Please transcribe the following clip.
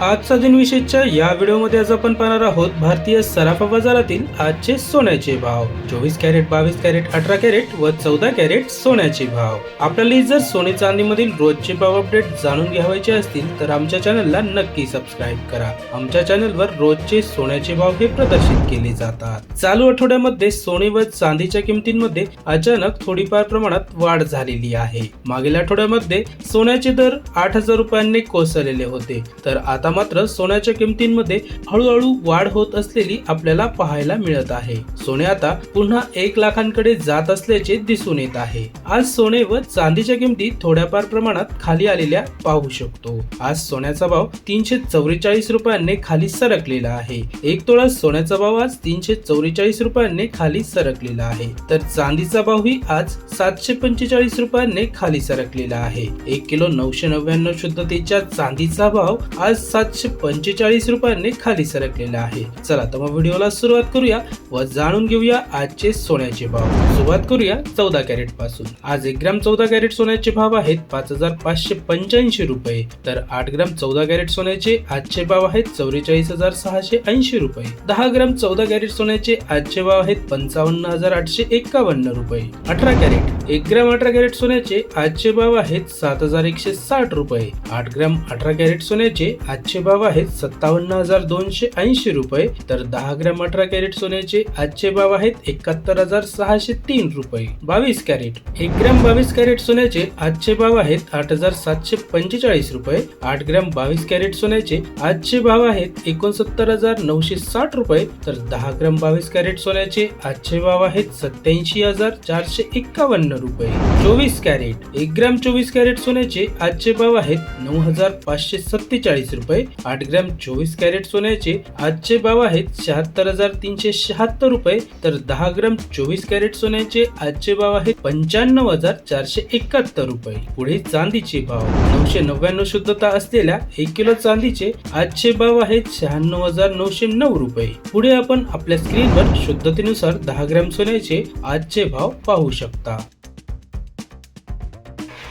आजचा दिनविशेषच्या या व्हिडिओमध्ये आज आपण पाहणार आहोत भारतीय सराफा बाजारातील आजचे सोन्याचे भाव. चोवीस कॅरेट बावीस कॅरेट अठरा कॅरेट व चौदा कॅरेट सोन्याचे भाव. आपल्याला जर सोने चांदीमधील रोजचे भाव अपडेट जाणून घ्यावायचे असतील तर आमच्या चॅनलला नक्की सबस्क्राईब करा. आमच्या चॅनलवर रोजचे सोन्याचे भाव हे प्रदर्शित केले जातात. चालू आठवड्यामध्ये सोने व चांदीच्या किमतींमध्ये अचानक थोडीफार प्रमाणात वाढ झालेली आहे. मागील आठवड्यामध्ये सोन्याचे दर आठ हजार रुपयांनी कोसळलेले होते. तर आता मात्र सोन्याच्या किमतींमध्ये हळूहळू वाढ होत असलेली आपल्याला पाहायला मिळत आहे. सोने आता पुन्हा एक लाखांकडे जात असल्याचे दिसून येत आहे. आज सोने व चांदीच्या किमती थोड्याफार प्रमाणात खाली आलेल्या पाहू शकतो. आज सोन्याचा भाव तीनशे चौवेचाळीस रुपयांनी खाली सरकलेला आहे. एक तोळा सोन्याचा भाव आज तीनशे चौवेचाळीस रुपयांनी खाली सरकलेला आहे. तर चांदीचा भावही आज सातशे पंचेचाळीस रुपयांनी खाली सरकलेला आहे. एक किलो नऊशे नव्याण्णव शुद्धतेच्या चांदीचा भाव आज सातशे पंचेचाळीस रुपयांनी खाली सरकलेला आहे. चला तर मग व्हिडिओला सुरुवात करूया व जाणून घेऊया आजचे सोन्याचे भाव. सुरुवात करूया चौदा कॅरेटपासून. आज एक ग्राम चौदा कॅरेट सोन्याचे भाव आहेत पाच हजार पाचशे पंच्याऐंशी रुपये. तर आठ ग्राम चौदा कॅरेट सोन्याचे आजचे भाव आहेत चौवेचाळीस हजार सहाशे ऐंशी रुपये. दहा ग्राम चौदा कॅरेट सोन्याचे आजचे भाव आहेत पंचावन्न हजार आठशे एक्कावन्न रुपये. अठरा कॅरेट. एक ग्राम अठरा कॅरेट सोन्याचे आजचे भाव आहेत सात हजार एकशे साठ रुपये. आठ ग्राम अठरा कॅरेट सोन्याचे आजचे भाव आहेत सत्तावन्न हजार दोनशे ऐंशी रुपये. तर दहा ग्राम अठरा कॅरेट सोन्याचे आजचे भाव आहेत एकाहत्तर हजार सहाशे तीन रुपये. बावीस कॅरेट. एक ग्राम बावीस कॅरेट सोन्याचे आजचे भाव आहेत आठ हजार सातशे पंचेचाळीस रुपये. आठ ग्राम बावीस कॅरेट सोन्याचे आजचे भाव आहेत एकोणसत्तर हजार नऊशे साठ रुपये. तर दहा ग्राम बावीस कॅरेट सोन्याचे आजचे भाव आहेत सत्याऐंशी हजार चारशे एक्कावन्न रुपये. चोवीस कॅरेट. एक ग्राम चोवीस कॅरेट सोन्याचे आजचे भाव आहेत नऊ हजार पाचशे सत्तेचाळीस रुपये. आठ ग्रॅम चोवीस कॅरेट सोन्याचे आजचे भाव आहेत शहात्तर हजार तीनशे शहात्तर रुपये. तर दहा ग्राम चोवीस कॅरेट सोन्याचे आजचे भाव आहेत पंच्याण्णव हजार चारशे एकाहत्तर रुपये. पुढे चांदीचे भाव. नऊशे नव्याण्णव शुद्धता असलेल्या एक किलो चांदीचे आजचे भाव आहेत शहाण्णव हजार नऊशे नऊ रुपये. पुढे आपण आपल्या स्क्रीनवर शुद्धतेनुसार दहा ग्रॅम सोन्याचे आजचे भाव पाहू शकता.